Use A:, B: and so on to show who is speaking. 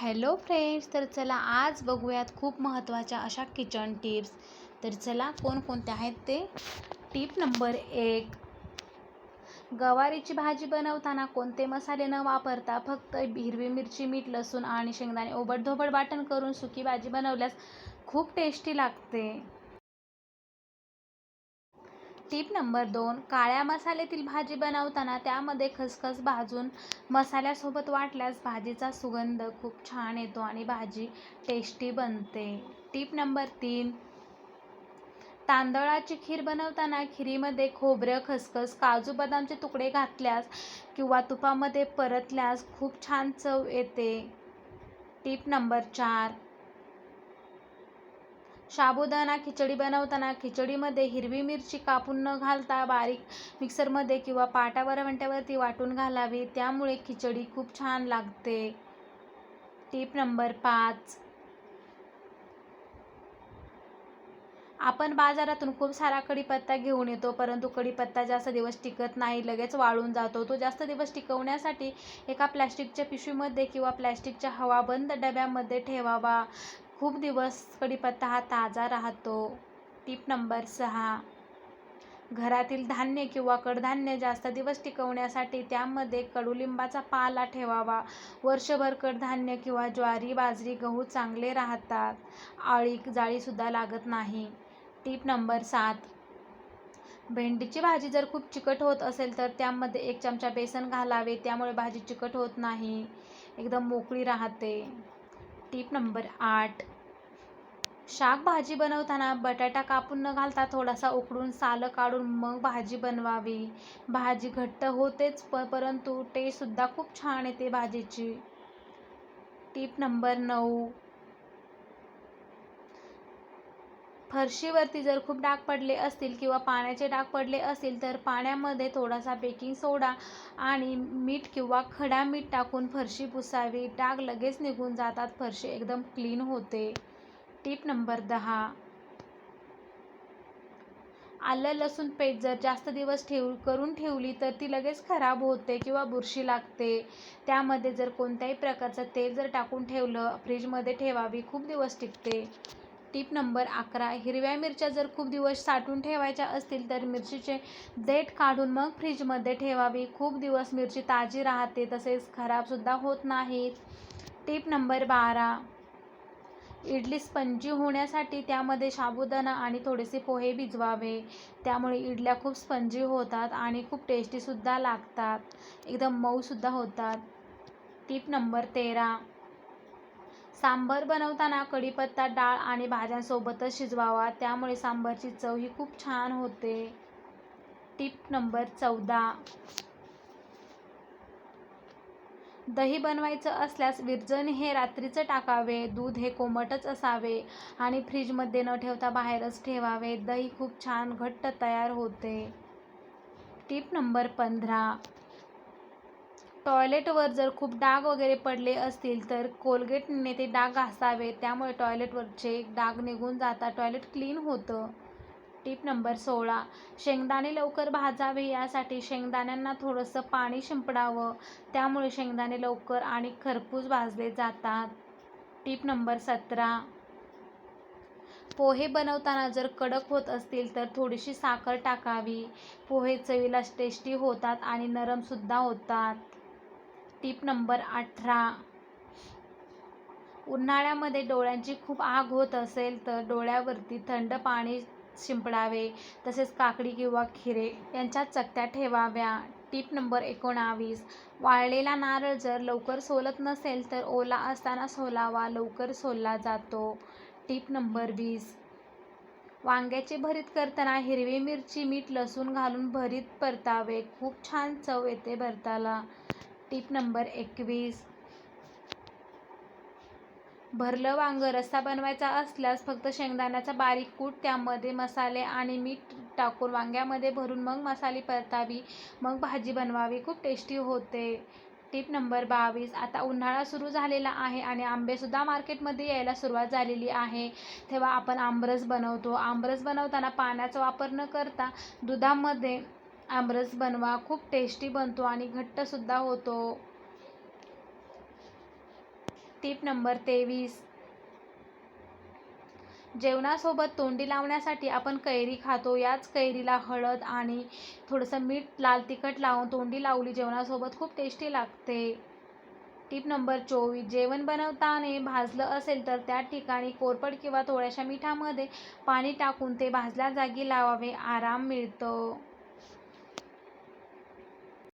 A: Hello friends तर चला आज बघूयात खूप महत्त्वाच्या अशा किचन टिप्स. तर चला कोणकोणत्या आहेत ते? टिप नंबर एक गवारीची भाजी बनवताना कोणते मसाले न वापरता फक्त हिरवी मिरची मीठ लसूण आणि शेंगदाणे ओबडधोबड वाटण करून सुकी भाजी बनवल्यास खूप टेस्टी लागते. टीप नंबर दोन काळ्या मसाल्यातील भाजी बनवताना त्यामध्ये खसखस भाजून मसाल्यासोबत वाटल्यास भाजीचा सुगंध खूप छान येतो आणि भाजी टेस्टी बनते. टीप नंबर तीन तांदळाची खीर बनवताना खिरीमध्ये खोबरं खसखस काजू बदामचे तुकडे घातल्यास किंवा तुपामध्ये परतल्यास खूप छान चव येते. टीप नंबर चार साबुदाणा खिचडी बनवताना खिचडीमध्ये हिरवी मिरची कापून न घालता बारीक मिक्सरमध्ये किंवा पाटावर वंट्यावरती वाटून घालावी. त्यामुळे खिचडी खूप छान लागते. टीप नंबर पाच. आपण बाजारातून खूप सारा कढीपत्ता घेऊन येतो परंतु कढीपत्ता जास्त दिवस टिकत नाही लगेच वाळून जातो. तो जास्त दिवस टिकवण्यासाठी एका प्लॅस्टिकच्या पिशवीमध्ये किंवा प्लॅस्टिकच्या हवाबंद डब्यामध्ये ठेवावा. खूप दिवस कढीपत्ता हा ताजा राहतो. टीप नंबर सहा. घरातील धान्य किंवा कडधान्य जास्त दिवस टिकवण्यासाठी त्यामध्ये कडुलिंबाचा पाला ठेवावा. वर्षभर कडधान्य किंवा ज्वारी बाजरी गहू चांगले राहतात. आळी जाळीसुद्धा लागत नाही. टीप नंबर सात. भेंडीची भाजी जर खूप चिकट होत असेल तर त्यामध्ये एक चमचा बेसन घालावे. त्यामुळे भाजी चिकट होत नाही. एकदम मोकळी राहते. टीप नंबर आठ. शाकभाजी बनवताना बटाटा कापून न घालता थोडासा उकडून सालं काढून मग भाजी बनवावी. भाजी घट्ट होतेच प परंतु टेस्टसुद्धा खूप छान येते भाजीची. टीप नंबर नऊ. फरशीवरती जर खूप डाग पडले असतील किंवा पाण्याचे डाग पडले असतील तर पाण्यामध्ये थोडासा बेकिंग सोडा आणि मीठ किंवा खडा मीठ टाकून फरशी पुसावी. डाग लगेच निघून जातात फरशी एकदम क्लीन होते. टीप नंबर दहा. आलं लसूण पेस्ट जर जास्त दिवस ठेव करून ठेवली तर ती लगेच खराब होते किंवा बुरशी लागते. त्यामध्ये जर कोणत्याही प्रकारचं तेल जर टाकून ठेवलं फ्रीजमध्ये ठेवावी खूप दिवस टिकते. टीप नंबर अकरा. हिरव्या मिरच्या जर खूप दिवस साठवून ठेवायच्या असतील तर मिरचीचे देठ काढून मग फ्रीजमध्ये ठेवावी. खूप दिवस मिरची ताजी राहते तसेच खराबसुद्धा होत नाहीत. टीप नंबर बारा. इडली स्पंजी होण्यासाठी त्यामध्ये साबुदाणा आणि थोडेसे पोहे भिजवावे. त्यामुळे इडल्या खूप स्पंजी होतात आणि खूप टेस्टीसुद्धा लागतात. एकदम मऊसुद्धा होतात. टीप नंबर तेरा. सांबर बनवताना कढीपत्ता डाळ आणि भाज्यांसोबतच शिजवावा. त्यामुळे सांबारची चव ही खूप छान होते. टीप नंबर चौदा. दही बनवायचं असल्यास विरजण हे रात्रीचं टाकावे दूध हे कोमटच असावे आणि फ्रीजमध्ये न ठेवता बाहेरच ठेवावे. दही खूप छान घट्ट तयार होते. टिप नंबर पंधरा. टॉयलेटवर जर खूप डाग वगैरे पडले असतील तर कोलगेटने ते डाग घासावे. त्यामुळे टॉयलेटवरचे डाग निघून जातात. टॉयलेट क्लीन होतं. टीप नंबर सोळा. शेंगदाणे लवकर भाजावे यासाठी शेंगदाण्यांना थोडंसं पाणी शिंपडावं. त्यामुळे शेंगदाणे लवकर आणि खरपूस भाजले जातात. टीप नंबर सतरा. पोहे बनवताना जर कडक होत असतील तर थोडीशी साखर टाकावी. पोहे चवीला टेस्टी होतात आणि नरमसुद्धा होतात. टीप नंबर अठरा. उन्हाळ्यामध्ये डोळ्यांची खूप आग होत असेल तर डोळ्यावरती थंड पाणी शिंपडावे तसेच काकडी किंवा खिरे यांच्या चकत्या ठेवाव्या. टीप नंबर एकोणावीस वाळलेला नारळ जर लवकर सोलत नसेल तर ओला असताना सोलावा लवकर सोलला जातो. टीप नंबर वीस वांग्याचे भरीत करताना हिरवी मिरची मीठ लसूण घालून भरीत परतावे. खूप छान चव येते भरताला. टीप नंबर एकवीस भरलं वांग रस्सा बनवायचा असल्यास फक्त शेंगदाण्याचा बारीक कूट त्यामध्ये मसाले आणि मीठ टाकून वांग्यामध्ये भरून मग मसाले परतावी मग भाजी बनवावी. खूप टेस्टी होते. टिप नंबर बावीस. आता उन्हाळा सुरू झालेला आहे आणि आंबेसुद्धा मार्केटमध्ये यायला सुरुवात झालेली आहे. तेव्हा आपण आमरस बनवतो. आमरस बनवताना पाण्याचा वापर न करता दुधामध्ये आमरस बनवा. खूप टेस्टी बनतो आणि घट्टसुद्धा होतो. टीप नंबर तेवीस. जेवणासोबत तोंडी लावण्यासाठी आपण कैरी खातो. याच कैरीला हळद आणि थोडंसं मीठ लाल तिखट लावून तोंडी लावली. जेवणासोबत खूप टेस्टी लागते. टीप नंबर चोवीस. जेवण बनवताना भाजलं असेल तर त्या ठिकाणी कोरपड किंवा थोड्याशा मिठामध्ये पाणी टाकून ते भाजल्या जागी लावावे. आराम मिळतो.